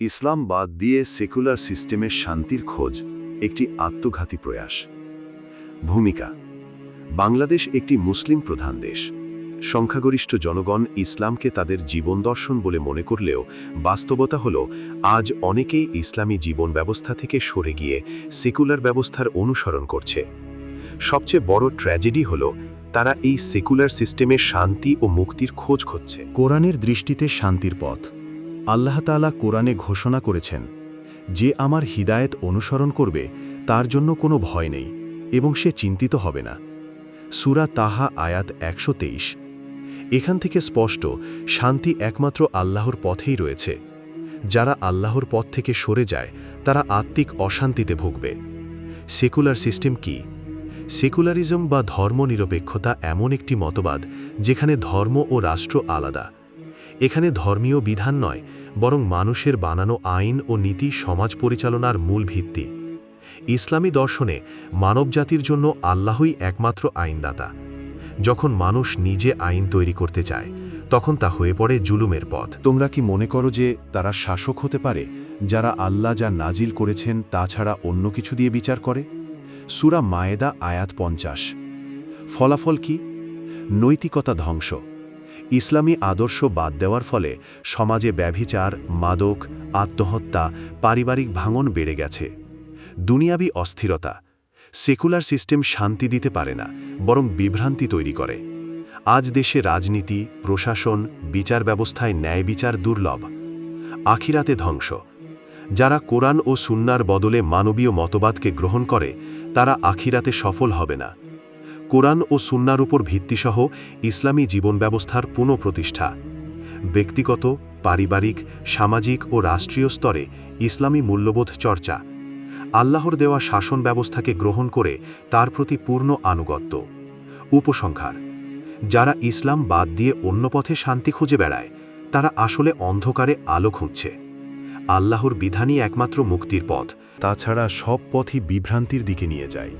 ইসলাম বাদ দিয়ে সেকুলার সিস্টেমের শান্তির খোঁজ একটি আত্মঘাতী প্রয়াস। ভূমিকা, বাংলাদেশ একটি মুসলিম প্রধান দেশ। সংখ্যাগরিষ্ঠ জনগণ ইসলামকে তাদের জীবন দর্শন বলে মনে করলেও বাস্তবতা হল, আজ অনেকেই ইসলামী জীবন ব্যবস্থা থেকে সরে গিয়ে সেকুলার ব্যবস্থার অনুসরণ করছে। সবচেয়ে বড় ট্র্যাজেডি হল, তারা এই সেকুলার সিস্টেমে শান্তি ও মুক্তির খোঁজ খুঁজছে। কোরআনের দৃষ্টিতে শান্তির পথ। আল্লাহ তাআলা কোরআনে ঘোষণা করেছেন, যে আমার হিদায়েত অনুসরণ করবে, তার জন্য কোনো ভয় নেই, এবং সে চিন্তিত হবে না। সুরা তাহা আয়াত একশো তেইশ। এখান থেকে স্পষ্ট, শান্তি একমাত্র আল্লাহর পথেই রয়েছে। যারা আল্লাহর পথ থেকে সরে যায়, তারা আত্মিক অশান্তিতে ভুগবে। সেকুলার সিস্টেম কি? সেকুলারিজম বা ধর্মনিরপেক্ষতা এমন একটি মতবাদ, যেখানে ধর্ম ও রাষ্ট্র আলাদা। এখানে ধর্মীয় বিধান নয়, বরং মানুষের বানানো আইন ও নীতি সমাজ পরিচালনার মূল ভিত্তি। ইসলামী দর্শনে মানবজাতির জন্য আল্লাহই একমাত্র আইনদাতা। যখন মানুষ নিজে আইন তৈরি করতে চায়, তখন তা হয়ে পড়ে জুলুমের পথ। তোমরা কি মনে করো যে তারা শাসক হতে পারে, যারা আল্লাহ যা নাজিল করেছেন তাছাড়া অন্য কিছু দিয়ে বিচার করে? সুরা মায়েদা আয়াত পঞ্চাশ। ফলাফল কি? নৈতিকতা ধ্বংস। ইসলামী আদর্শ বাদ দেওয়ার ফলে সমাজে ব্যভিচার, মাদক, আত্মহত্যা, পারিবারিক ভাঙন বেড়ে গেছে। দুনিয়াবি অস্থিরতা, সেকুলার সিস্টেম শান্তি দিতে পারে না, বরং বিভ্রান্তি তৈরি করে। আজ দেশে রাজনীতি, প্রশাসন, বিচার ব্যবস্থায় ন্যায় বিচার দুর্লভ। আখিরাতে ধ্বংস। যারা কোরআন ও সুন্নার বদলে মানবীয় মতবাদকে গ্রহণ করে, তারা আখিরাতে সফল হবে না। কোরআন ও সুন্নার উপর ভিত্তিসহ ইসলামী জীবন ব্যবস্থার পুনঃপ্রতিষ্ঠা। ব্যক্তিগত, পারিবারিক, সামাজিক ও রাষ্ট্রীয় স্তরে ইসলামী মূল্যবোধ চর্চা। আল্লাহর দেওয়া শাসন ব্যবস্থাকে গ্রহণ করে তার প্রতি পূর্ণ আনুগত্য। উপসংহার, যারা ইসলাম বাদ দিয়ে অন্য পথে শান্তি খুঁজে বেড়ায়, তারা আসলে অন্ধকারে আলো খুঁজছে। আল্লাহর বিধানই একমাত্র মুক্তির পথ, তাছাড়া সব পথই বিভ্রান্তির দিকে নিয়ে যায়।